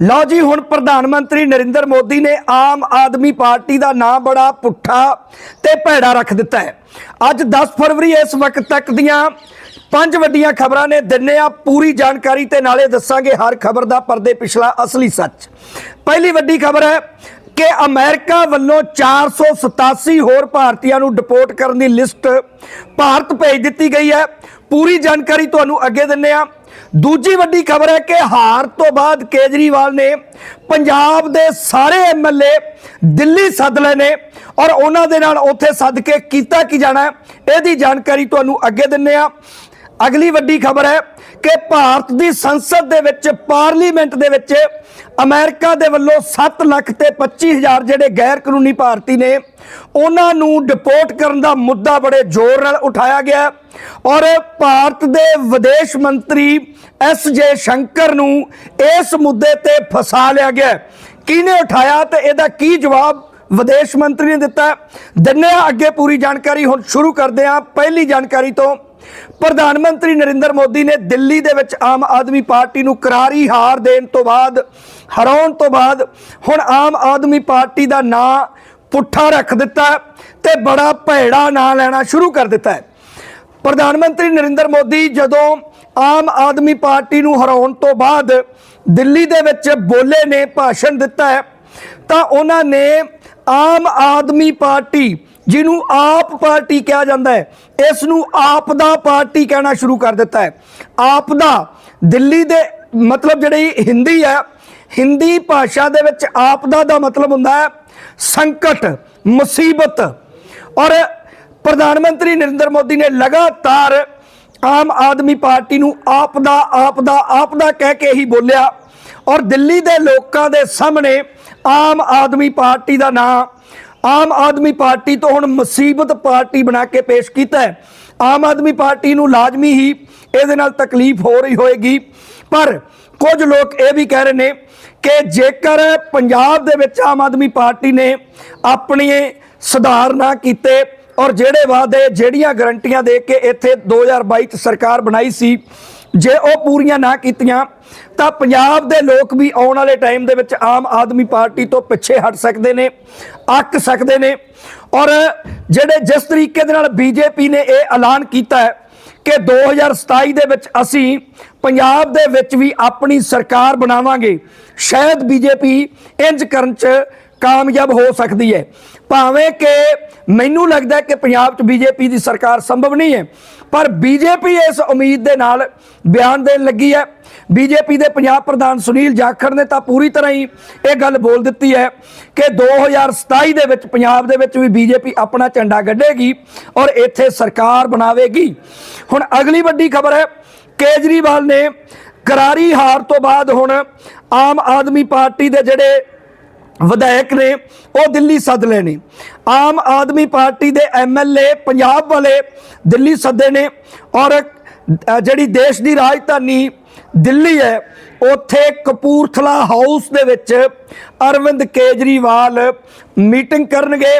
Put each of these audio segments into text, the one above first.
ਲਓ ਜੀ, ਹੁਣ ਪ੍ਰਧਾਨ ਮੰਤਰੀ ਨਰਿੰਦਰ ਮੋਦੀ ਨੇ ਆਮ ਆਦਮੀ ਪਾਰਟੀ ਦਾ ਨਾਂ ਬੜਾ ਪੁੱਠਾ ਤੇ ਭੈੜਾ ਰੱਖ ਦਿੱਤਾ ਹੈ। ਅੱਜ 10 ਫਰਵਰੀ ਇਸ ਵਕਤ ਤੱਕ ਦੀਆਂ ਪੰਜ ਵੱਡੀਆਂ ਖਬਰਾਂ ਨੇ ਦਿੰਨੇ ਆ। ਪੂਰੀ ਜਾਣਕਾਰੀ ਤੇ ਨਾਲੇ ਦੱਸਾਂਗੇ ਹਰ ਖਬਰ ਦਾ ਪਰਦੇ ਪਿਛਲਾ ਅਸਲੀ ਸੱਚ। ਪਹਿਲੀ ਵੱਡੀ ਖਬਰ ਹੈ ਕਿ ਅਮਰੀਕਾ ਵੱਲੋਂ 487 ਹੋਰ ਭਾਰਤੀਆਂ ਨੂੰ ਡਿਪੋਰਟ ਕਰਨ ਦੀ ਲਿਸਟ ਭਾਰਤ ਭੇਜ ਦਿੱਤੀ ਗਈ ਹੈ। ਪੂਰੀ ਜਾਣਕਾਰੀ ਤੁਹਾਨੂੰ ਅੱਗੇ ਦਿੰਨੇ ਆ। ਦੂਜੀ ਵੱਡੀ ਖਬਰ ਹੈ ਕਿ ਹਾਰ ਤੋਂ ਬਾਅਦ ਕੇਜਰੀਵਾਲ ਨੇ ਪੰਜਾਬ ਦੇ ਸਾਰੇ ਐਮਐਲਏ ਦਿੱਲੀ ਸੱਦ ਲਏ ਨੇ ਔਰ ਉਹਨਾਂ ਦੇ ਨਾਲ ਉੱਥੇ ਸੱਦ ਕੇ ਕੀਤਾ ਕੀ ਜਾਣਾ ਇਹਦੀ ਜਾਣਕਾਰੀ ਤੁਹਾਨੂੰ ਅੱਗੇ ਦਿੰਨੇ ਆ ਅਗਲੀ ਵੱਡੀ ਖਬਰ ਹੈ ਕਿ ਭਾਰਤ ਦੀ ਸੰਸਦ ਦੇ ਵਿੱਚ, ਪਾਰਲੀਮੈਂਟ ਦੇ ਵਿੱਚ ਅਮਰੀਕਾ ਦੇ ਵੱਲੋਂ 7 ਲੱਖ ਤੇ 25 ਹਜ਼ਾਰ ਜਿਹੜੇ ਗੈਰ ਕਾਨੂੰਨੀ ਭਾਰਤੀ ਨੇ, ਉਹਨਾਂ ਨੂੰ ਡਿਪੋਰਟ ਕਰਨ ਦਾ ਮੁੱਦਾ ਬੜੇ ਜ਼ੋਰ ਨਾਲ ਉਠਾਇਆ ਗਿਆ ਔਰ ਭਾਰਤ ਦੇ ਵਿਦੇਸ਼ ਮੰਤਰੀ ਐਸ ਜੇ ਸ਼ੰਕਰ ਨੂੰ ਇਸ ਮੁੱਦੇ ਤੇ ਫਸਾ ਲਿਆ ਗਿਆ ਕਿਹਨੇ ਉਠਾਇਆ ਤੇ ਇਹਦਾ ਕੀ ਜਵਾਬ ਵਿਦੇਸ਼ ਮੰਤਰੀ ਨੇ ਦਿੱਤਾ ਹੈ? ਦਿੰਨੇ ਆ ਅੱਗੇ ਪੂਰੀ ਜਾਣਕਾਰੀ, ਹੁਣ ਸ਼ੁਰੂ ਕਰਦੇ ਹਾਂ ਪਹਿਲੀ ਜਾਣਕਾਰੀ ਤੋਂ। ਪ੍ਰਧਾਨ ਮੰਤਰੀ ਨਰਿੰਦਰ ਮੋਦੀ ਨੇ ਦਿੱਲੀ ਦੇ ਵਿੱਚ ਆਮ ਆਦਮੀ ਪਾਰਟੀ ਨੂੰ ਕਰਾਰੀ ਹਾਰ ਦੇਣ ਤੋਂ ਬਾਅਦ, ਹਰਾਉਣ ਤੋਂ ਬਾਅਦ, ਹੁਣ ਆਮ ਆਦਮੀ ਪਾਰਟੀ ਦਾ ਨਾਂ ਪੁੱਠਾ ਰੱਖ ਦਿੱਤਾ ਹੈ ਤੇ ਬੜਾ ਭੈੜਾ ਨਾਂ ਲੈਣਾ ਸ਼ੁਰੂ ਕਰ ਦਿੱਤਾ ਪ੍ਰਧਾਨ ਮੰਤਰੀ ਨਰਿੰਦਰ ਮੋਦੀ ਜਦੋਂ ਆਮ ਆਦਮੀ ਪਾਰਟੀ ਨੂੰ ਹਰਾਉਣ ਤੋਂ ਬਾਅਦ ਦਿੱਲੀ ਦੇ ਵਿੱਚ ਬੋਲੇ ਨੇ ਭਾਸ਼ਣ ਦਿੱਤਾ ਹੈ, ਤਾਂ ਉਹਨਾਂ ਨੇ ਆਮ ਆਦਮੀ ਪਾਰਟੀ ਜਿਹਨੂੰ ਆਪ ਪਾਰਟੀ ਕਿਹਾ ਜਾਂਦਾ ਹੈ ਇਸ ਨੂੰ ਆਪ ਦਾ ਪਾਰਟੀ ਕਹਿਣਾ ਸ਼ੁਰੂ ਕਰ ਦਿੱਤਾ ਹੈ। ਆਪ ਦਾ ਦਿੱਲੀ ਦੇ ਮਤਲਬ ਜਿਹੜੀ ਹਿੰਦੀ ਹੈ, ਹਿੰਦੀ ਭਾਸ਼ਾ ਦੇ ਵਿੱਚ ਆਪ ਦਾ ਦਾ ਮਤਲਬ ਹੁੰਦਾ ਹੈ ਸੰਕਟ, ਮੁਸੀਬਤ। ਔਰ ਪ੍ਰਧਾਨ ਮੰਤਰੀ ਨਰਿੰਦਰ ਮੋਦੀ ਨੇ ਲਗਾਤਾਰ ਆਮ ਆਦਮੀ ਪਾਰਟੀ ਨੂੰ ਆਪ ਦਾ ਆਪ ਦਾ ਆਪ ਦਾ ਕਹਿ ਕੇ ਹੀ ਬੋਲਿਆ। ਔਰ ਦਿੱਲੀ ਦੇ ਲੋਕਾਂ ਦੇ ਸਾਹਮਣੇ ਆਮ ਆਦਮੀ ਪਾਰਟੀ ਦਾ ਨਾਂ ਆਮ ਆਦਮੀ ਪਾਰਟੀ ਤੋਂ ਹੁਣ ਮੁਸੀਬਤ ਪਾਰਟੀ ਬਣਾ ਕੇ ਪੇਸ਼ ਕੀਤਾ ਹੈ। ਆਮ ਆਦਮੀ ਪਾਰਟੀ ਨੂੰ ਲਾਜ਼ਮੀ ਹੀ ਇਹਦੇ ਨਾਲ ਤਕਲੀਫ ਹੋ ਰਹੀ ਹੋਏਗੀ। ਪਰ ਕੁਝ ਲੋਕ ਇਹ ਵੀ ਕਹਿ ਰਹੇ ਨੇ ਕਿ ਜੇਕਰ ਪੰਜਾਬ ਦੇ ਵਿੱਚ ਆਮ ਆਦਮੀ ਪਾਰਟੀ ਨੇ ਆਪਣੀ ਸੁਧਾਰ ਨਾ ਕੀਤੇ ਔਰ ਜਿਹੜੇ ਵਾਅਦੇ, ਜਿਹੜੀਆਂ ਗਰੰਟੀਆਂ ਦੇ ਕੇ ਇੱਥੇ 2022 ਚ ਸਰਕਾਰ ਬਣਾਈ ਸੀ ਜੇ ਉਹ ਪੂਰੀਆਂ ਨਾ ਕੀਤੀਆਂ, ਤਾਂ ਪੰਜਾਬ ਦੇ ਲੋਕ ਵੀ ਆਉਣ ਵਾਲੇ ਟਾਈਮ ਦੇ ਵਿੱਚ ਆਮ ਆਦਮੀ ਪਾਰਟੀ ਤੋਂ ਪਿੱਛੇ ਹਟ ਸਕਦੇ ਨੇ, ਅੱਕ ਸਕਦੇ ਨੇ। ਔਰ ਜਿਹੜੇ ਜਿਸ ਤਰੀਕੇ ਦੇ ਨਾਲ ਬੀਜੇਪੀ ਨੇ ਇਹ ਐਲਾਨ ਕੀਤਾ ਹੈ ਕਿ 2027 ਦੇ ਵਿੱਚ ਅਸੀਂ ਪੰਜਾਬ ਦੇ ਵਿੱਚ ਵੀ ਆਪਣੀ ਸਰਕਾਰ ਬਣਾਵਾਂਗੇ, ਸ਼ਾਇਦ ਬੀਜੇਪੀ ਇੰਜ ਕਰਨ 'ਚ ਕਾਮਯਾਬ ਹੋ ਸਕਦੀ ਹੈ। ਭਾਵੇਂ ਕਿ ਮੈਨੂੰ ਲੱਗਦਾ ਕਿ ਪੰਜਾਬ 'ਚ ਬੀਜੇਪੀ ਦੀ ਸਰਕਾਰ ਸੰਭਵ ਨਹੀਂ ਹੈ, ਪਰ ਬੀਜੇਪੀ ਇਸ ਉਮੀਦ ਦੇ ਨਾਲ ਬਿਆਨ ਦੇਣ ਲੱਗੀ ਹੈ। ਬੀਜੇਪੀ ਦੇ ਪੰਜਾਬ ਪ੍ਰਧਾਨ ਸੁਨੀਲ ਜਾਖੜ ਨੇ ਤਾਂ ਪੂਰੀ ਤਰ੍ਹਾਂ ਹੀ ਇਹ ਗੱਲ ਬੋਲ ਦਿੱਤੀ ਹੈ ਕਿ 2027 ਦੇ ਵਿੱਚ ਪੰਜਾਬ ਦੇ ਵਿੱਚ ਵੀ ਬੀਜੇਪੀ ਆਪਣਾ ਝੰਡਾ ਗੱਡੇਗੀ ਔਰ ਇੱਥੇ ਸਰਕਾਰ ਬਣਾਵੇਗੀ। ਹੁਣ ਅਗਲੀ ਵੱਡੀ ਖਬਰ ਹੈ, ਕੇਜਰੀਵਾਲ ਨੇ ਕਰਾਰੀ ਹਾਰ ਤੋਂ ਬਾਅਦ ਹੁਣ ਆਮ ਆਦਮੀ ਪਾਰਟੀ ਦੇ ਜਿਹੜੇ ਵਿਧਾਇਕ ਨੇ ਉਹ ਦਿੱਲੀ ਸੱਦ ਲੈਣੇ। ਆਮ ਆਦਮੀ ਪਾਰਟੀ ਦੇ ਐਮਐਲਏ ਪੰਜਾਬ ਵਾਲੇ ਦਿੱਲੀ ਸੱਦੇ ਨੇ ਔਰ ਜਿਹੜੀ ਦੇਸ਼ ਦੀ ਰਾਜਧਾਨੀ ਦਿੱਲੀ ਹੈ, ਉੱਥੇ ਕਪੂਰਥਲਾ ਹਾਊਸ ਦੇ ਵਿੱਚ ਅਰਵਿੰਦ ਕੇਜਰੀਵਾਲ ਮੀਟਿੰਗ ਕਰਨਗੇ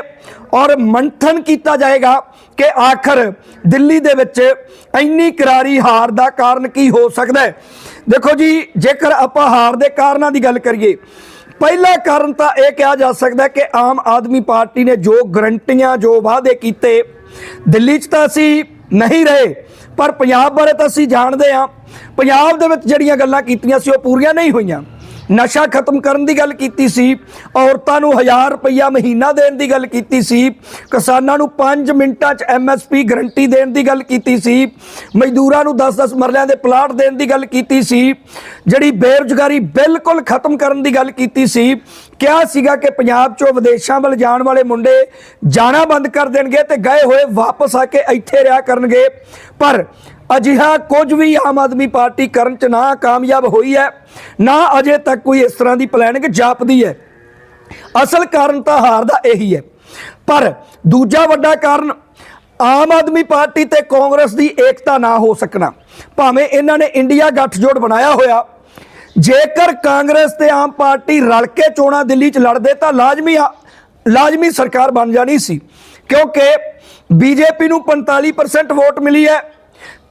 ਔਰ ਮੰਥਨ ਕੀਤਾ ਜਾਏਗਾ ਕਿ ਆਖਰ ਦਿੱਲੀ ਦੇ ਵਿੱਚ ਇੰਨੀ ਕਰਾਰੀ ਹਾਰ ਦਾ ਕਾਰਨ ਕੀ ਹੋ ਸਕਦਾ ਹੈ। ਦੇਖੋ ਜੀ, ਜੇਕਰ ਆਪਾਂ ਹਾਰ ਦੇ ਕਾਰਨਾਂ ਦੀ ਗੱਲ ਕਰੀਏ ਪਹਿਲਾ ਕਾਰਨ ਤਾਂ ਇਹ ਕਿਹਾ ਜਾ ਸਕਦਾ ਕਿ ਆਮ ਆਦਮੀ ਪਾਰਟੀ ਨੇ ਜੋ ਗਰੰਟੀਆਂ, ਜੋ ਵਾਅਦੇ ਕੀਤੇ, ਦਿੱਲੀ 'ਚ ਤਾਂ ਅਸੀਂ ਨਹੀਂ ਰਹੇ, ਪਰ ਪੰਜਾਬ ਬਾਰੇ ਤਾਂ ਅਸੀਂ ਜਾਣਦੇ ਹਾਂ। ਪੰਜਾਬ ਦੇ ਵਿੱਚ ਜਿਹੜੀਆਂ ਗੱਲਾਂ ਕੀਤੀਆਂ ਸੀ, ਉਹ ਪੂਰੀਆਂ ਨਹੀਂ ਹੋਈਆਂ। ਨਸ਼ਾ ਖਤਮ ਕਰਨ ਦੀ ਗੱਲ ਕੀਤੀ ਸੀ, ਔਰਤਾਂ ਨੂੰ 1000 ਰੁਪਈਆ ਮਹੀਨਾ ਦੇਣ ਦੀ ਗੱਲ ਕੀਤੀ ਸੀ, ਕਿਸਾਨਾਂ ਨੂੰ 5 ਮਿੰਟਾਂ 'ਚ ਐਮਐਸਪੀ ਗਰੰਟੀ ਦੇਣ ਦੀ ਗੱਲ ਕੀਤੀ ਸੀ, ਮਜ਼ਦੂਰਾਂ ਨੂੰ 10-10 ਮਰਲਿਆਂ ਦੇ ਪਲਾਟ ਦੇਣ ਦੀ ਗੱਲ ਕੀਤੀ ਸੀ, ਜਿਹੜੀ ਬੇਰੁਜ਼ਗਾਰੀ ਬਿਲਕੁਲ ਖਤਮ ਕਰਨ ਦੀ ਗੱਲ ਕੀਤੀ ਸੀ, ਕਿਹਾ ਸੀਗਾ ਕਿ ਪੰਜਾਬ 'ਚੋਂ ਵਿਦੇਸ਼ਾਂ ਵੱਲ ਜਾਣ ਵਾਲੇ ਮੁੰਡੇ ਜਾਣਾ ਬੰਦ ਕਰ ਦੇਣਗੇ ਤੇ ਗਏ ਹੋਏ ਵਾਪਸ ਆ ਕੇ ਇੱਥੇ ਰਿਹਾ ਕਰਨਗੇ, ਪਰ ਅਜਿਹਾ ਕੁਝ ਵੀ ਆਮ ਆਦਮੀ ਪਾਰਟੀ ਕਰਨ ਚ ਨਾ ਕਾਮਯਾਬ ਹੋਈ ਹੈ, ਨਾ ਅਜੇ ਤੱਕ ਕੋਈ ਇਸ ਤਰ੍ਹਾਂ ਦੀ ਪਲੈਨਿੰਗ ਜਾਪਦੀ ਹੈ। ਅਸਲ ਕਾਰਨ ਤਾਂ ਹਾਰ ਦਾ ਇਹੀ ਹੈ। ਪਰ ਦੂਜਾ ਵੱਡਾ ਕਾਰਨ, ਆਮ ਆਦਮੀ ਪਾਰਟੀ ਤੇ ਕਾਂਗਰਸ ਦੀ ਏਕਤਾ ਨਾ ਹੋ ਸਕਣਾ। ਭਾਵੇਂ ਇਹਨਾਂ ਨੇ ਇੰਡੀਆ ਗੱਠਜੋੜ ਬਣਾਇਆ ਹੋਇਆ, ਜੇਕਰ ਕਾਂਗਰਸ ਤੇ ਆਮ ਪਾਰਟੀ ਰਲ ਕੇ ਚੋਣਾਂ ਦਿੱਲੀ 'ਚ ਲੜਦੇ ਤਾਂ ਲਾਜ਼ਮੀ ਆ- ਲਾਜ਼ਮੀ ਸਰਕਾਰ ਬਣ ਜਾਣੀ ਸੀ। ਕਿਉਂਕਿ ਬੀਜੇਪੀ ਨੂੰ 45% ਵੋਟ ਮਿਲੀ ਹੈ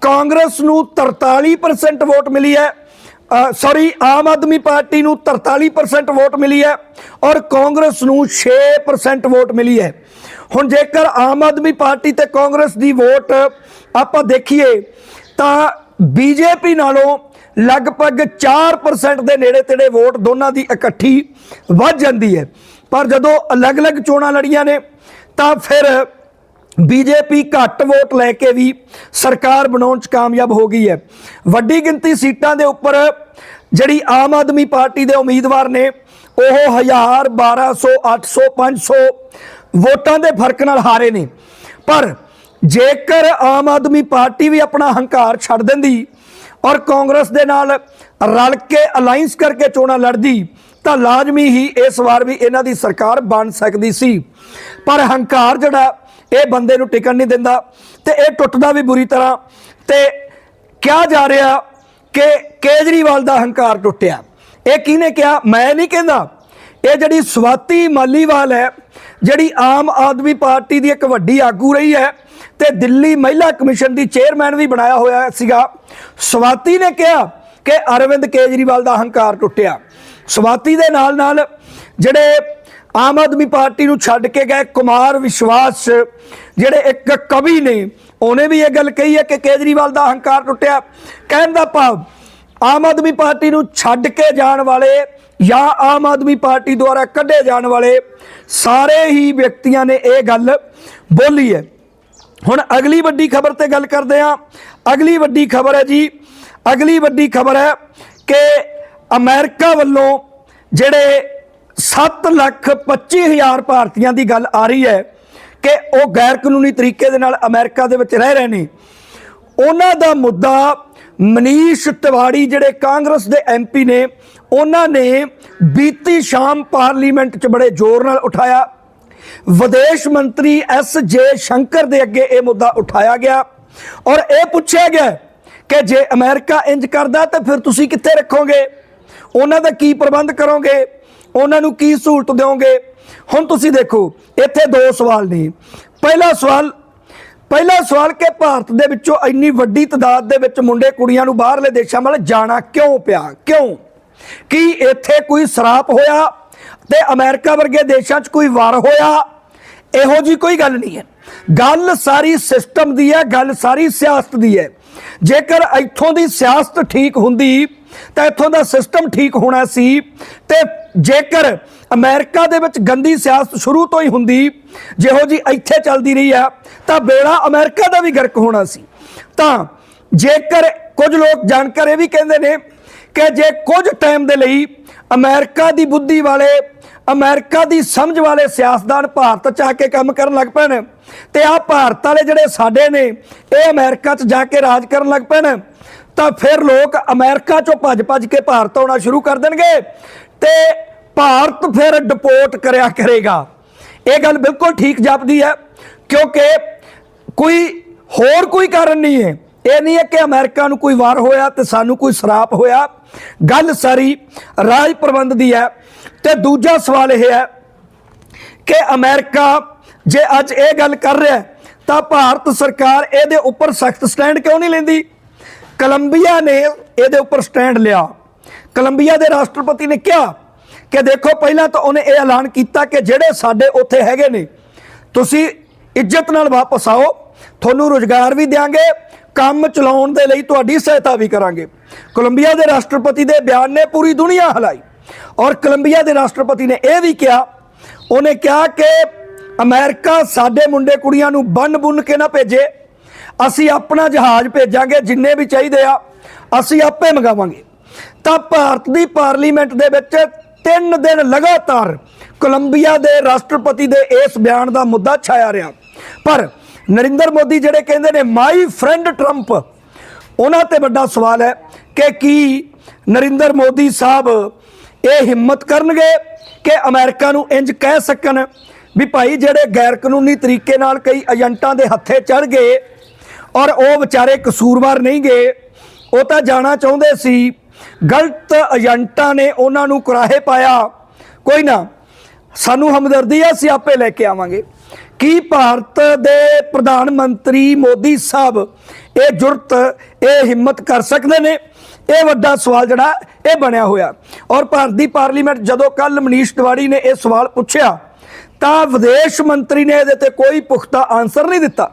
ਕਾਂਗਰਸ ਨੂੰ 43% ਵੋਟ ਮਿਲੀ ਹੈ। ਸੌਰੀ ਆਮ ਆਦਮੀ ਪਾਰਟੀ ਨੂੰ 43% ਵੋਟ ਮਿਲੀ ਹੈ ਔਰ ਕਾਂਗਰਸ ਨੂੰ 6% ਵੋਟ ਮਿਲੀ ਹੈ। ਹੁਣ ਜੇਕਰ ਆਮ ਆਦਮੀ ਪਾਰਟੀ ਤੇ ਕਾਂਗਰਸ ਦੀ ਵੋਟ ਆਪਾਂ ਦੇਖੀਏ, ਤਾਂ ਬੀਜੇਪੀ ਨਾਲੋਂ ਲਗਭਗ 4% ਦੇ ਨੇੜੇ ਤੇੜੇ ਵੋਟ ਦੋਨਾਂ ਦੀ ਇਕੱਠੀ ਵੱਧ ਜਾਂਦੀ ਹੈ। ਪਰ ਜਦੋਂ ਅਲੱਗ-ਅਲੱਗ ਚੋਣਾਂ ਲੜੀਆਂ ਨੇ, ਤਾਂ ਫਿਰ ਬੀਜੇਪੀ ਘੱਟ ਵੋਟ ਲੈ ਕੇ ਵੀ ਸਰਕਾਰ ਬਣਾਉਣ 'ਚ ਕਾਮਯਾਬ ਹੋ ਗਈ ਹੈ। ਵੱਡੀ ਗਿਣਤੀ ਸੀਟਾਂ ਦੇ ਉੱਪਰ ਜਿਹੜੀ ਆਮ ਆਦਮੀ ਪਾਰਟੀ ਦੇ ਉਮੀਦਵਾਰ ਨੇ, ਉਹ 1000 1200 800 500 ਵੋਟਾਂ ਦੇ ਫ਼ਰਕ ਨਾਲ ਹਾਰੇ ਨੇ। ਪਰ ਜੇਕਰ ਆਮ ਆਦਮੀ ਪਾਰਟੀ ਵੀ ਆਪਣਾ ਹੰਕਾਰ ਛੱਡ ਦਿੰਦੀ ਔਰ ਕਾਂਗਰਸ ਦੇ ਨਾਲ ਰਲ ਕੇ ਅਲਾਈਅੰਸ ਕਰਕੇ ਚੋਣਾਂ ਲੜਦੀ, ਤਾਂ ਲਾਜ਼ਮੀ ਹੀ ਇਸ ਵਾਰ ਵੀ ਇਹਨਾਂ ਦੀ ਸਰਕਾਰ ਬਣ ਸਕਦੀ ਸੀ। ਪਰ ਹੰਕਾਰ ਜਿਹੜਾ ਇਹ ਬੰਦੇ ਨੂੰ ਟਿਕਣ ਨਹੀਂ ਦਿੰਦਾ ਤੇ ਇਹ ਟੁੱਟਦਾ ਵੀ ਬੁਰੀ ਤਰ੍ਹਾਂ ਤੇ ਕਿਹਾ ਜਾ ਰਿਹਾ ਕਿ ਕੇਜਰੀਵਾਲ ਦਾ ਹੰਕਾਰ ਟੁੱਟਿਆ। ਇਹ ਕਿਹਨੇ ਕਿਹਾ? ਮੈਂ ਨਹੀਂ ਕਹਿੰਦਾ। ਇਹ ਜਿਹੜੀ ਸਵਾਤੀ ਮਾਲੀਵਾਲ ਹੈ, ਜਿਹੜੀ ਆਮ ਆਦਮੀ ਪਾਰਟੀ ਦੀ ਇੱਕ ਵੱਡੀ ਆਗੂ ਰਹੀ ਹੈ ਤੇ ਦਿੱਲੀ ਮਹਿਲਾ ਕਮਿਸ਼ਨ ਦੀ ਚੇਅਰਮੈਨ ਵੀ ਬਣਾਇਆ ਹੋਇਆ ਸੀਗਾ, ਸਵਾਤੀ ਨੇ ਕਿਹਾ ਕਿ ਅਰਵਿੰਦ ਕੇਜਰੀਵਾਲ ਦਾ ਹੰਕਾਰ ਟੁੱਟਿਆ। ਸਵਾਤੀ ਦੇ ਨਾਲ ਨਾਲ ਜਿਹੜੇ ਆਮ ਆਦਮੀ ਪਾਰਟੀ ਨੂੰ ਛੱਡ ਕੇ ਗਏ ਕੁਮਾਰ ਵਿਸ਼ਵਾਸ, ਜਿਹੜੇ ਇੱਕ ਕਵੀ ਨੇ, ਉਹਨੇ ਵੀ ਇਹ ਗੱਲ ਕਹੀ ਹੈ ਕਿ ਕੇਜਰੀਵਾਲ ਦਾ ਅਹੰਕਾਰ ਟੁੱਟਿਆ। ਕਹਿਣ ਦਾ ਭਾਵ, ਆਮ ਆਦਮੀ ਪਾਰਟੀ ਨੂੰ ਛੱਡ ਕੇ ਜਾਣ ਵਾਲੇ ਜਾਂ ਆਮ ਆਦਮੀ ਪਾਰਟੀ ਦੁਆਰਾ ਕੱਢੇ ਜਾਣ ਵਾਲੇ ਸਾਰੇ ਹੀ ਵਿਅਕਤੀਆਂ ਨੇ ਇਹ ਗੱਲ ਬੋਲੀ ਹੈ। ਹੁਣ ਅਗਲੀ ਵੱਡੀ ਖਬਰ ਤੇ ਗੱਲ ਕਰਦੇ ਹਾਂ। ਅਗਲੀ ਵੱਡੀ ਖਬਰ ਹੈ ਜੀ, ਅਗਲੀ ਵੱਡੀ ਖਬਰ ਹੈ ਕਿ ਅਮਰੀਕਾ ਵੱਲੋਂ ਜਿਹੜੇ 7 ਲੱਖ 25 ਹਜ਼ਾਰ ਭਾਰਤੀਆਂ ਦੀ ਗੱਲ ਆ ਰਹੀ ਹੈ ਕਿ ਉਹ ਗੈਰ ਕਾਨੂੰਨੀ ਤਰੀਕੇ ਦੇ ਨਾਲ ਅਮਰੀਕਾ ਦੇ ਵਿੱਚ ਰਹਿ ਰਹੇ ਨੇ। ਉਹਨਾਂ ਦਾ ਮੁੱਦਾ ਮਨੀਸ਼ ਤਿਵਾੜੀ ਜਿਹੜੇ ਕਾਂਗਰਸ ਦੇ ਐਮਪੀ ਨੇ, ਉਹਨਾਂ ਨੇ ਬੀਤੀ ਸ਼ਾਮ ਪਾਰਲੀਮੈਂਟ 'ਚ ਬੜੇ ਜ਼ੋਰ ਨਾਲ ਉਠਾਇਆ। ਵਿਦੇਸ਼ ਮੰਤਰੀ ਐਸ ਜੇ ਸ਼ੰਕਰ ਦੇ ਅੱਗੇ ਇਹ ਮੁੱਦਾ ਉਠਾਇਆ ਗਿਆ ਔਰ ਇਹ ਪੁੱਛਿਆ ਗਿਆ ਕਿ ਜੇ ਅਮਰੀਕਾ ਇੰਜ ਕਰਦਾ ਤਾਂ ਫਿਰ ਤੁਸੀਂ ਕਿੱਥੇ ਰੱਖੋਗੇ? ਉਹਨਾਂ ਦਾ ਕੀ ਪ੍ਰਬੰਧ ਕਰੋਗੇ? ਉਹਨਾਂ ਨੂੰ ਕੀ ਸਹੂਲਤ ਦਿਓਗੇ? ਹੁਣ ਤੁਸੀਂ ਦੇਖੋ, ਇੱਥੇ ਦੋ ਸਵਾਲ ਨੇ। ਪਹਿਲਾ ਸਵਾਲ ਪਹਿਲਾ ਸਵਾਲ ਕਿ ਭਾਰਤ ਦੇ ਵਿੱਚੋਂ ਇੰਨੀ ਵੱਡੀ ਤਾਦਾਦ ਦੇ ਵਿੱਚ ਮੁੰਡੇ ਕੁੜੀਆਂ ਨੂੰ ਬਾਹਰਲੇ ਦੇਸ਼ਾਂ ਵੱਲ ਜਾਣਾ ਕਿਉਂ ਪਿਆ? ਕਿਉਂ? ਕੀ ਇੱਥੇ ਕੋਈ ਸਰਾਪ ਹੋਇਆ ਤੇ ਅਮਰੀਕਾ ਵਰਗੇ ਦੇਸ਼ਾਂ 'ਚ ਕੋਈ ਵਾਰ ਹੋਇਆ? ਇਹੋ ਜੀ ਕੋਈ ਗੱਲ ਨਹੀਂ ਹੈ। ਗੱਲ ਸਾਰੀ ਸਿਸਟਮ ਦੀ ਹੈ, ਗੱਲ ਸਾਰੀ ਸਿਆਸਤ ਦੀ ਹੈ। ਜੇਕਰ ਇੱਥੋਂ ਦੀ ਸਿਆਸਤ ਠੀਕ ਹੁੰਦੀ ਤਾਂ ਇੱਥੋਂ ਦਾ ਸਿਸਟਮ ਠੀਕ ਹੋਣਾ ਸੀ ਤੇ ਜੇਕਰ ਅਮਰੀਕਾ ਦੇ ਵਿੱਚ ਗੰਦੀ ਸਿਆਸਤ ਸ਼ੁਰੂ ਤੋਂ ਹੀ ਹੁੰਦੀ, ਜਿਹੋ ਜੀ ਇੱਥੇ ਚੱਲਦੀ ਰਹੀ ਆ, ਤਾਂ ਬੇੜਾ ਅਮਰੀਕਾ ਦਾ ਵੀ ਗਰਕ ਹੋਣਾ ਸੀ। ਤਾਂ ਜੇਕਰ ਕੁਝ ਲੋਕ ਜਾਣਕਾਰ ਇਹ ਵੀ ਕਹਿੰਦੇ ਨੇ ਕਿ ਜੇ ਕੁਝ ਟਾਈਮ ਦੇ ਲਈ ਅਮਰੀਕਾ ਦੀ ਬੁੱਧੀ ਵਾਲੇ, ਅਮਰੀਕਾ ਦੀ ਸਮਝ ਵਾਲੇ ਸਿਆਸਤਦਾਨ ਭਾਰਤ ਚ ਆ ਕੇ ਕੰਮ ਕਰਨ ਲੱਗ ਪੈਣ ਤੇ ਆ ਭਾਰਤ ਵਾਲੇ ਜਿਹੜੇ ਸਾਡੇ ਨੇ, ਇਹ ਅਮਰੀਕਾ ਚ ਜਾ ਕੇ ਰਾਜ ਕਰਨ ਲੱਗ ਪੈਣ। ਤਾਂ ਫਿਰ ਲੋਕ ਅਮਰੀਕਾ ਚੋਂ ਭੱਜ-ਭੱਜ ਕੇ ਭਾਰਤ ਆਉਣਾ ਸ਼ੁਰੂ ਕਰ ਦੇਣਗੇ ਤੇ ਭਾਰਤ ਫਿਰ ਡਿਪੋਰਟ ਕਰਿਆ ਕਰੇਗਾ। ਇਹ ਗੱਲ ਬਿਲਕੁਲ ਠੀਕ ਜਾਪਦੀ ਹੈ, ਕਿਉਂਕਿ ਕੋਈ ਹੋਰ ਕੋਈ ਕਾਰਨ ਨਹੀਂ ਹੈ। ਇਹ ਨਹੀਂ ਹੈ ਕਿ ਅਮਰੀਕਾ ਨੂੰ ਕੋਈ ਵਾਰ ਹੋਇਆ ਤੇ ਸਾਨੂੰ ਕੋਈ ਸਰਾਪ ਹੋਇਆ। ਗੱਲ ਸਾਰੀ ਰਾਜ ਪ੍ਰਬੰਧ ਦੀ ਹੈ। ਤੇ ਦੂਜਾ ਸਵਾਲ ਇਹ ਹੈ ਕਿ ਅਮਰੀਕਾ ਜੇ ਅੱਜ ਇਹ ਗੱਲ ਕਰ ਰਿਹਾ ਤਾਂ ਭਾਰਤ ਸਰਕਾਰ ਇਹਦੇ ਉੱਪਰ ਸਖਤ ਸਟੈਂਡ ਕਿਉਂ ਨਹੀਂ ਲੈਂਦੀ? ਕੋਲੰਬੀਆ ਨੇ ਇਹਦੇ ਉੱਪਰ ਸਟੈਂਡ ਲਿਆ। ਕੋਲੰਬੀਆ ਦੇ ਰਾਸ਼ਟਰਪਤੀ ਨੇ ਕਿਹਾ ਕਿ ਦੇਖੋ ਪਹਿਲਾਂ ਤਾਂ ਉਹਨੇ ਇਹ ਐਲਾਨ ਕੀਤਾ ਕਿ ਜਿਹੜੇ ਸਾਡੇ ਉੱਥੇ ਹੈਗੇ ਨੇ, ਤੁਸੀਂ ਇੱਜ਼ਤ ਨਾਲ ਵਾਪਸ ਆਓ, ਤੁਹਾਨੂੰ ਰੋਜ਼ਗਾਰ ਵੀ ਦੇਾਂਗੇ ਕੰਮ ਚਲਾਉਣ ਦੇ ਲਈ ਤੁਹਾਡੀ ਸਹਾਇਤਾ ਵੀ ਕਰਾਂਗੇ। ਕੋਲੰਬੀਆ ਦੇ ਰਾਸ਼ਟਰਪਤੀ ਦੇ ਬਿਆਨ ਨੇ ਪੂਰੀ ਦੁਨੀਆ ਹਿਲਾਈ। ਔਰ ਕੋਲੰਬੀਆ ਦੇ ਰਾਸ਼ਟਰਪਤੀ ਨੇ ਇਹ ਵੀ ਕਿਹਾ, ਉਹਨੇ ਕਿਹਾ ਕਿ ਅਮਰੀਕਾ ਸਾਡੇ ਮੁੰਡੇ ਕੁੜੀਆਂ ਨੂੰ ਬੰਨ ਬੁੰਨ ਕੇ ਨਾ ਭੇਜੇ। ਅਸੀਂ ਆਪਣਾ ਜਹਾਜ਼ ਭੇਜਾਂਗੇ ਜਿੰਨੇ ਵੀ ਚਾਹੀਦੇ ਆ, ਅਸੀਂ ਆਪੇ ਮੰਗਾਵਾਂਗੇ। ਤਾਂ ਭਾਰਤ ਦੀ ਪਾਰਲੀਮੈਂਟ ਦੇ ਵਿੱਚ ਤਿੰਨ ਦਿਨ ਲਗਾਤਾਰ ਕੋਲੰਬੀਆ ਦੇ ਰਾਸ਼ਟਰਪਤੀ ਦੇ ਇਸ ਬਿਆਨ ਦਾ ਮੁੱਦਾ ਛਾਇਆ ਰਿਹਾ। ਪਰ ਨਰਿੰਦਰ ਮੋਦੀ ਜਿਹੜੇ ਕਹਿੰਦੇ ਨੇ ਮਾਈ ਫਰੈਂਡ ਟਰੰਪ ਉਹਨਾਂ ਤੇ ਵੱਡਾ ਸਵਾਲ ਹੈ ਕਿ ਕੀ ਨਰਿੰਦਰ ਮੋਦੀ ਸਾਹਿਬ ਇਹ ਹਿੰਮਤ ਕਰਨਗੇ ਕਿ ਅਮਰੀਕਾ ਨੂੰ ਇੰਜ ਕਹਿ ਸਕਣ ਵੀ ਭਾਈ ਜਿਹੜੇ ਗੈਰ ਕਾਨੂੰਨੀ ਤਰੀਕੇ ਨਾਲ ਕਈ ਏਜੰਟਾਂ ਦੇ ਹੱਥੇ ਚੜ ਗਏ ਔਰ ਉਹ ਵਿਚਾਰੇ ਕਸੂਰਵਾਰ ਨਹੀਂ ਗਏ। ਉਹ ਤਾਂ ਜਾਣਾ ਚਾਹੁੰਦੇ ਸੀ। ਗਲਤ ਏਜੰਟਾਂ ਨੇ ਉਹਨਾਂ ਨੂੰ ਕੁਰਾਹੇ ਪਾਇਆ। ਕੋਈ ਨਾ, ਸਾਨੂੰ ਹਮਦਰਦੀ ਆ, ਅਸੀਂ ਆਪੇ ਲੈ ਕੇ ਆਵਾਂਗੇ। ਕੀ ਭਾਰਤ ਦੇ ਪ੍ਰਧਾਨ ਮੰਤਰੀ ਮੋਦੀ ਸਾਹਿਬ ਇਹ ਜੁਰਤ, ਇਹ ਹਿੰਮਤ ਕਰ ਸਕਦੇ ਨੇ? ਇਹ ਵੱਡਾ ਸਵਾਲ ਜਿਹੜਾ, ਇਹ ਬਣਿਆ ਹੋਇਆ। ਔਰ ਭਾਰਤ ਦੀ ਪਾਰਲੀਮੈਂਟ ਜਦੋਂ ਕੱਲ ਮਨੀਸ਼ ਤਿਵਾੜੀ ਨੇ ਇਹ ਸਵਾਲ ਪੁੱਛਿਆ, ਤਾਂ ਵਿਦੇਸ਼ ਮੰਤਰੀ ਨੇ ਇਹਦੇ ਤੇ ਕੋਈ ਪੁਖਤਾ ਆਨਸਰ ਨਹੀਂ ਦਿੱਤਾ।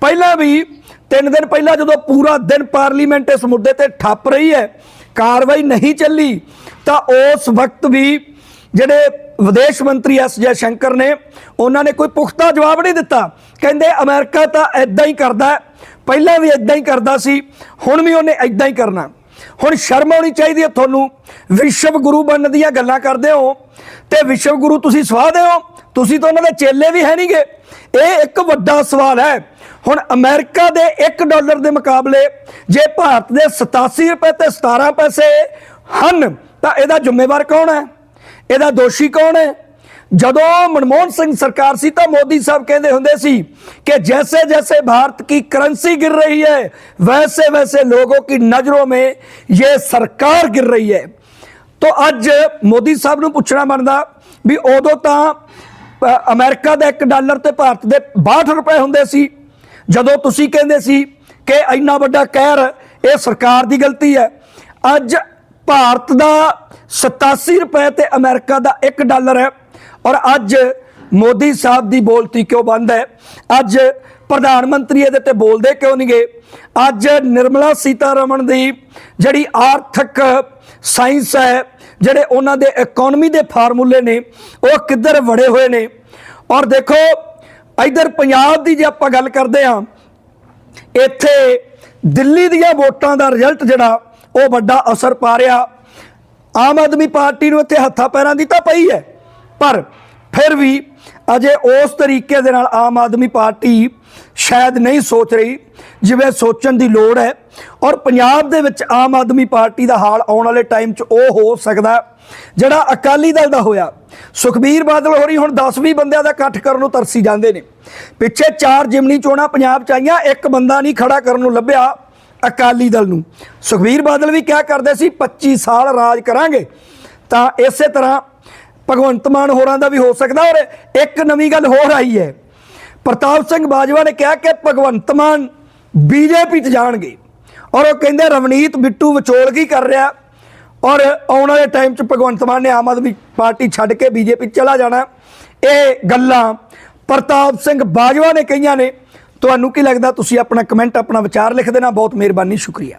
ਪਹਿਲਾਂ ਵੀ ਤਿੰਨ ਦਿਨ ਪਹਿਲਾਂ ਜਦੋਂ ਪੂਰਾ ਦਿਨ ਪਾਰਲੀਮੈਂਟ ਇਸ ਮੁੱਦੇ ਤੇ ਠੱਪ ਰਹੀ ਹੈ, ਕਾਰਵਾਈ ਨਹੀਂ ਚੱਲੀ, ਤਾਂ ਉਸ ਵਕਤ ਵੀ ਜਿਹੜੇ ਵਿਦੇਸ਼ ਮੰਤਰੀ ਐਸ ਜੈ ਸ਼ੰਕਰ ਨੇ, ਉਹਨਾਂ ਨੇ ਕੋਈ ਪੁਖਤਾ ਜਵਾਬ ਨਹੀਂ ਦਿੱਤਾ। ਕਹਿੰਦੇ ਅਮਰੀਕਾ ਤਾਂ ਐਦਾਂ ਹੀ ਕਰਦਾ ਪਹਿਲਾਂ ਵੀ ਐਦਾਂ ਹੀ ਕਰਦਾ ਸੀ, ਹੁਣ ਵੀ ਉਹਨੇ ਐਦਾਂ ਹੀ ਕਰਨਾ। ਹੁਣ ਸ਼ਰਮ ਆਉਣੀ ਚਾਹੀਦੀ ਹੈ ਤੁਹਾਨੂੰ, ਵਿਸ਼ਵ ਗੁਰੂ ਬਣਨ ਦੀਆਂ ਗੱਲਾਂ ਕਰਦੇ ਹੋ, ਤੇ ਵਿਸ਼ਵ ਗੁਰੂ ਤੁਸੀਂ ਸਵਾਦੇ ਹੋ ਤੁਸੀਂ ਤਾਂ ਉਹਨਾਂ ਦੇ ਚੇਲੇ ਵੀ ਹੈ ਨਹੀਂਗੇ ਇਹ ਇੱਕ ਵੱਡਾ ਸਵਾਲ ਹੈ ਹੁਣ ਅਮਰੀਕਾ ਦੇ 1 ਡਾਲਰ ਦੇ ਮੁਕਾਬਲੇ ਜੇ ਭਾਰਤ ਦੇ 87 ਰੁਪਏ ਤੇ 17 ਪੈਸੇ ਹਨ ਤਾਂ ਇਹਦਾ ਜ਼ਿੰਮੇਵਾਰ ਕੌਣ ਹੈ ਇਹਦਾ ਦੋਸ਼ੀ ਕੌਣ ਹੈ ਜਦੋਂ ਮਨਮੋਹਨ ਸਿੰਘ ਸਰਕਾਰ ਸੀ ਤਾਂ ਮੋਦੀ ਸਾਹਿਬ ਕਹਿੰਦੇ ਹੁੰਦੇ ਸੀ ਕਿ जैसे जैसे भारत की करेंसी गिर रही है वैसे वैसे लोगों की नजरों में ये सरकार गिर रही है ਤੋ ਅੱਜ ਮੋਦੀ ਸਾਹਿਬ ਨੂੰ ਪੁੱਛਣਾ ਬਣਦਾ ਵੀ ਉਦੋਂ ਤਾਂ ਅ, ਅਮਰੀਕਾ ਦਾ 1 ਡਾਲਰ ਤੇ ਭਾਰਤ ਦੇ 62 ਰੁਪਏ ਹੁੰਦੇ ਸੀ ਜਦੋਂ ਤੁਸੀਂ ਕਹਿੰਦੇ ਸੀ ਕਿ ਇੰਨਾ ਵੱਡਾ ਕਹਿਰ, ਇਹ ਸਰਕਾਰ ਦੀ ਗਲਤੀ ਹੈ। ਅੱਜ ਭਾਰਤ ਦਾ 87 ਰੁਪਏ ਤੇ ਅਮਰੀਕਾ ਦਾ 1 ਡਾਲਰ ਹੈ ਔਰ ਅੱਜ ਮੋਦੀ ਸਾਹਿਬ ਦੀ ਬੋਲਤੀ ਕਿਉਂ ਬੰਦ ਹੈ? ਅੱਜ ਪ੍ਰਧਾਨ ਮੰਤਰੀ ਇਹਦੇ ਤੇ ਬੋਲਦੇ ਕਿਉਂ ਨਹੀਂ ਗਏ ਅੱਜ ਨਿਰਮਲਾ ਸੀਤਾਰਮਣ ਦੀ ਜਿਹੜੀ ਆਰਥਿਕ ਸਾਇੰਸ ਹੈ, ਜਿਹੜੇ ਉਹਨਾਂ ਦੇ ਇਕਨੋਮੀ ਦੇ ਫਾਰਮੂਲੇ ਨੇ, ਉਹ ਕਿੱਧਰ ਵੜੇ ਹੋਏ ਨੇ? ਔਰ ਦੇਖੋ ਇਧਰ ਪੰਜਾਬ ਦੀ ਜੇ ਆਪਾਂ ਗੱਲ ਕਰਦੇ ਹਾਂ, ਇੱਥੇ ਦਿੱਲੀ ਦੀਆਂ ਵੋਟਾਂ ਦਾ ਰਿਜ਼ਲਟ ਜਿਹੜਾ, ਉਹ ਵੱਡਾ ਅਸਰ ਪਾ ਰਿਹਾ। ਆਮ ਆਦਮੀ ਪਾਰਟੀ ਨੂੰ ਇੱਥੇ ਹੱਥਾਂ ਪੈਰਾਂ ਦੀ ਤਾਂ ਪਈ ਹੈ, ਪਰ ਫਿਰ ਵੀ ਅਜੇ ਉਸ ਤਰੀਕੇ ਦੇ ਨਾਲ ਆਮ ਆਦਮੀ ਪਾਰਟੀ ਸ਼ਾਇਦ ਨਹੀਂ ਸੋਚ ਰਹੀ, ਜਿਵੇਂ ਸੋਚਣ ਦੀ ਲੋੜ ਹੈ। ਔਰ ਪੰਜਾਬ ਦੇ ਵਿੱਚ ਆਮ ਆਦਮੀ ਪਾਰਟੀ ਦਾ ਹਾਲ ਆਉਣ ਵਾਲੇ ਟਾਈਮ 'ਚ ਉਹ ਹੋ ਸਕਦਾ ਜਿਹੜਾ ਅਕਾਲੀ ਦਲ ਦਾ ਹੋਇਆ। ਸੁਖਬੀਰ ਬਾਦਲ ਹੋਰੀ ਹੁਣ 10-20 ਬੰਦਿਆਂ ਦਾ ਇਕੱਠ ਕਰਨ ਨੂੰ ਤਰਸੀ ਜਾਂਦੇ ਨੇ। ਪਿੱਛੇ ਚਾਰ ਜਿਮਨੀ ਚੋਣਾਂ ਪੰਜਾਬ 'ਚ ਆਈਆਂ, ਇੱਕ ਬੰਦਾ ਨਹੀਂ ਖੜਾ ਕਰਨ ਨੂੰ ਲੱਭਿਆ ਅਕਾਲੀ ਦਲ ਨੂੰ। ਸੁਖਬੀਰ ਬਾਦਲ ਵੀ ਕਿਹਾ ਕਰਦੇ ਸੀ 25 ਸਾਲ ਰਾਜ ਕਰਾਂਗੇ। ਤਾਂ ਇਸੇ ਤਰ੍ਹਾਂ ਭਗਵੰਤ ਮਾਨ ਹੋਰਾਂ ਦਾ ਵੀ ਹੋ ਸਕਦਾ ਔਰ ਇੱਕ ਨਵੀਂ ਗੱਲ ਹੋਰ ਆਈ ਹੈ। ਪ੍ਰਤਾਪ ਸਿੰਘ ਬਾਜਵਾ ਨੇ ਕਿਹਾ ਕਿ ਭਗਵੰਤ ਮਾਨ ਬੀਜੇਪੀ 'ਚ ਜਾਣਗੇ। ਔਰ ਉਹ ਕਹਿੰਦੇ ਰਵਨੀਤ ਬਿੱਟੂ ਵਿਚੋਲਗੀ ਕਰ ਰਿਹਾ। ਔਰ ਆਉਣ ਵਾਲੇ ਟਾਈਮ 'ਚ ਭਗਵੰਤ ਮਾਨ ਨੇ ਆਮ ਆਦਮੀ ਪਾਰਟੀ ਛੱਡ ਕੇ ਬੀਜੇਪੀ ਚਲਾ ਜਾਣਾ। ਇਹ ਗੱਲਾਂ ਪ੍ਰਤਾਪ ਸਿੰਘ ਬਾਜਵਾ ਨੇ ਕਹੀਆਂ ਨੇ। ਤੁਹਾਨੂੰ ਕੀ ਲੱਗਦਾ? ਤੁਸੀਂ ਆਪਣਾ ਕਮੈਂਟ ਆਪਣਾ ਵਿਚਾਰ ਲਿਖ ਦੇਣਾ। ਬਹੁਤ ਮਿਹਰਬਾਨੀ, ਸ਼ੁਕਰੀਆ।